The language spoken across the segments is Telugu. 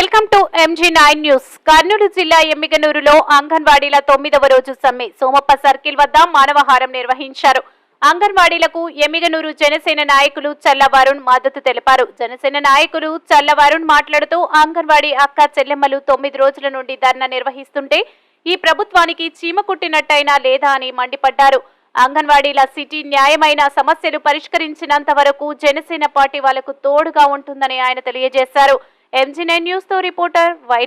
Welcome to MG nine news Kurnool జిల్లా ఎమ్మిగనూరులో అంగన్వాడీల తొమ్మిదవ రోజు సమ్మె. సోమప్ప సర్కిల్ వద్ద మానవహారం నిర్వహించారు. అంగన్వాడీలకు ఎమ్మిగనూరు జనసేన నాయకులు చల్ల వరుణ్ మద్దతు తెలిపారు. జనసేన నాయకులు చల్ల వరుణ్ మాట్లాడుతూ అంగన్వాడీ అక్క చెల్లెమ్మలు తొమ్మిది రోజుల నుండి ధర్నా నిర్వహిస్తుంటే ఈ ప్రభుత్వానికి చీమ కుట్టినట్టయినా లేదా అని మండిపడ్డారు. అంగన్వాడీల సిటీ న్యాయమైన సమస్యలు పరిష్కరించినంత వరకు జనసేన పార్టీ వాళ్ళకు తోడుగా ఉంటుందని ఆయన తెలియజేశారు. ఎంజీ నైన్ న్యూస్తో రిపోర్టర్ వై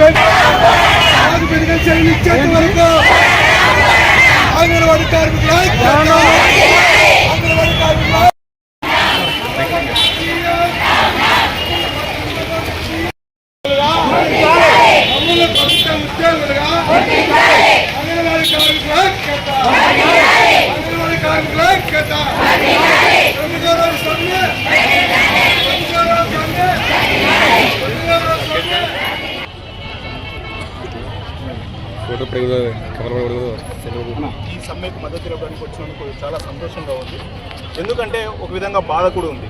మాకు పెన్- మాకు మెడికల్ చర్యలు ఇచ్చేంత వరకు అంగన్వాడీ కార్మికుల అంగన్వాడీ కార్మికుల అంగన్వాడీ కార్మికుల అంగన్వాడీ కార్మికుల ఫోటో కెమెరా ఈ సమ్మెకు మద్దతు ఇవ్వడానికి వచ్చినందుకు చాలా సంతోషంగా ఉంది. ఎందుకంటే ఒక విధంగా బాధ కూడా ఉంది.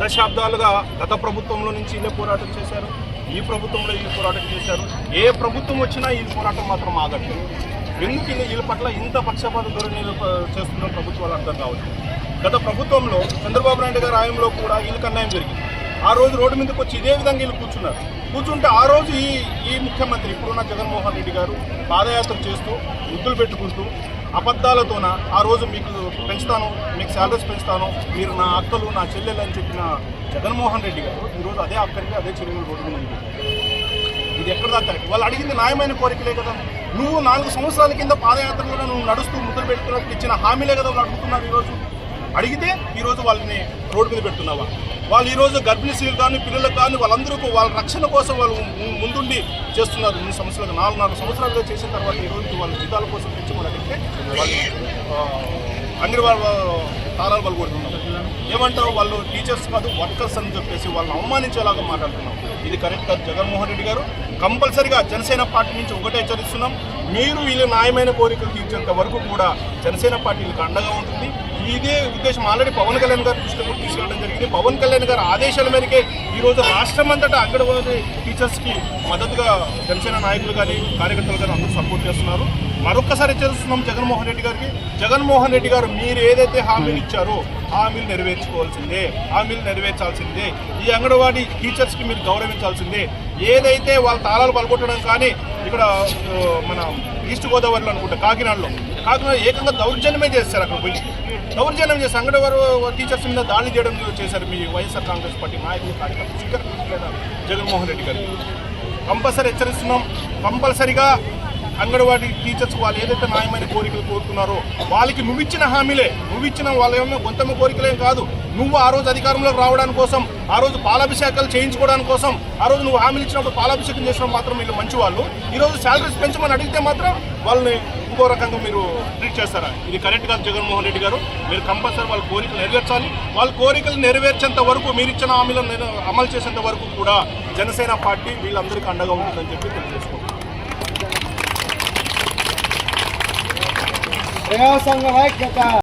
దశాబ్దాలుగా గత ప్రభుత్వంలో నుంచి ఇదే పోరాటం చేశారు. ఈ ప్రభుత్వంలో ఈ పోరాటం చేశారు. ఏ ప్రభుత్వం వచ్చినా ఈ పోరాటం మాత్రం ఆగట్లేదు. ఎందుకు వీళ్ళ పట్ల ఇంత పక్షపాత ధోరణిలు చేస్తున్న ప్రభుత్వాలు అర్థం కావచ్చు గత ప్రభుత్వంలో చంద్రబాబు నాయుడు గారి హయాంలో కూడా వీళ్ళకి అన్యాయం జరిగింది? ఆ రోజు రోడ్డు మీదకి వచ్చి ఇదే విధంగా వీళ్ళు కూర్చున్నారు. కూర్చుంటే ఆ రోజు ఈ ఈ ముఖ్యమంత్రి ఇప్పుడున్న జగన్మోహన్ రెడ్డి గారు పాదయాత్ర చేస్తూ ముద్దులు పెట్టుకుంటూ అబద్ధాలతోన ఆ రోజు మీకు పెంచుతాను మీకు శాలరీస్ పెంచుతాను మీరు నా అక్కలు నా చెల్లెలు అని చెప్పిన జగన్మోహన్ రెడ్డి గారు ఈరోజు అదే అక్కడికి అదే చెల్లెలు రోడ్డు మీద ఇది ఎక్కడ దాకా వాళ్ళు అడిగింది న్యాయమైన కోరికలే కదా. నువ్వు నాలుగు సంవత్సరాల కింద పాదయాత్రలో నువ్వు నడుస్తూ ముద్దులు పెట్టుకున్నట్టు ఇచ్చిన హామీలే కదా వాళ్ళు అడుగుతున్నారు ఈరోజు అడిగితే ఈరోజు వాళ్ళని రోడ్డు మీద పెడుతున్నావా? వాళ్ళు ఈరోజు గర్భిణీ స్త్రీలు కానీ పిల్లలకు కానీ వాళ్ళందరూ వాళ్ళ రక్షణ కోసం వాళ్ళు ముందుండి చేస్తున్నారు. ఇన్ని సంవత్సరాలు నాలుగు నాలుగు సంవత్సరాలుగా చేసిన తర్వాత ఈరోజు వాళ్ళ జీతాల కోసం తెచ్చి అడిగితే వాళ్ళు ఆ, అంగడి వాళ్ళ తాళాలు వాళ్ళు కొడుతున్నారు వాళ్ళు టీచర్స్ కాదు వర్కర్స్ అని చెప్పేసి వాళ్ళని అవమానించేలాగా మాట్లాడుతున్నాం ఇది కరెక్ట్ కాదు. జగన్మోహన్ రెడ్డి గారు కంపల్సరిగా జనసేన పార్టీ నుంచి ఒకటే హెచ్చరిస్తున్నాం. మీరు వీళ్ళ న్యాయమైన కోరికలు తీర్చేంత వరకు కూడా జనసేన పార్టీలకు అండగా ఉంటుంది. ఇదే ఉద్దేశం. ఆల్రెడీ పవన్ కళ్యాణ్ గారు దృష్టిలో కూడా తీసుకెళ్ళడం జరిగింది. పవన్ కళ్యాణ్ గారు ఆదేశాల మేరకే ఈ రోజు రాష్ట్రం అంతటా అంగన్వాడీ టీచర్స్కి మద్దతుగా జనసేన నాయకులు కానీ కార్యకర్తలు కానీ అందరూ సపోర్ట్ చేస్తున్నారు. మరొక్కసారి హెచ్చరిస్తున్నాం జగన్మోహన్ రెడ్డి గారికి. జగన్మోహన్ రెడ్డి గారు మీరు ఏదైతే హామీలు ఇచ్చారో హామీలు నెరవేర్చుకోవాల్సిందే. హామీలు నెరవేర్చాల్సిందే. ఈ అంగన్వాడీ టీచర్స్కి మీరు గౌరవించాల్సిందే. ఏదైతే వాళ్ళ తాళాలు పలగొట్టడం కానీ ఇక్కడ మన ఈస్ట్ గోదావరిలో అనుకుంటా కాకినాడలో. కాకినాడ ఏకంగా దౌర్జన్యమే చేస్తారు అక్కడ పోయి. దౌర్జన్యం చేసి అంగన్వాడీ టీచర్స్ మీద దాడి చేయడం చేశారు మీ వైఎస్ఆర్ కాంగ్రెస్ పార్టీ నాయకులు కార్యకర్తలు. స్పీకర్ జగన్మోహన్ రెడ్డి గారు. కంపల్సరీ హెచ్చరిస్తున్నాం. కంపల్సరిగా అంగన్వాడీ టీచర్స్ వాళ్ళు ఏదైతే న్యాయమైన కోరికలు కోరుతున్నారో వాళ్ళకి నువ్వు ఇచ్చిన హామీలే నువ్వు ఇచ్చిన వాళ్ళ ఏమో గొంతమ్మ కోరికలేం కాదు. నువ్వు ఆ రోజు అధికారంలోకి రావడానికి కోసం ఆ రోజు పాలాభిషేకాలు చేయించుకోవడానికి కోసం ఆ రోజు నువ్వు హామీలు ఇచ్చినప్పుడు పాలాభిషేకం చేసిన మాత్రం వీళ్ళు మంచి వాళ్ళు ఈరోజు శాలరీస్ పెంచమని అడిగితే మాత్రం వాళ్ళని ఇంకో రకంగా మీరు ట్రీట్ చేస్తారా? ఇది కరెక్ట్ కాదు జగన్మోహన్ రెడ్డి గారు. మీరు కంపల్సరీ వాళ్ళ కోరికలు నెరవేర్చాలి. వాళ్ళ కోరికలు నెరవేర్చేంత వరకు మీరు ఇచ్చిన హామీలను అమలు చేసేంత వరకు కూడా జనసేన పార్టీ వీళ్ళందరికీ అండగా ఉంటుందని చెప్పి Real Sangha Vai Kata.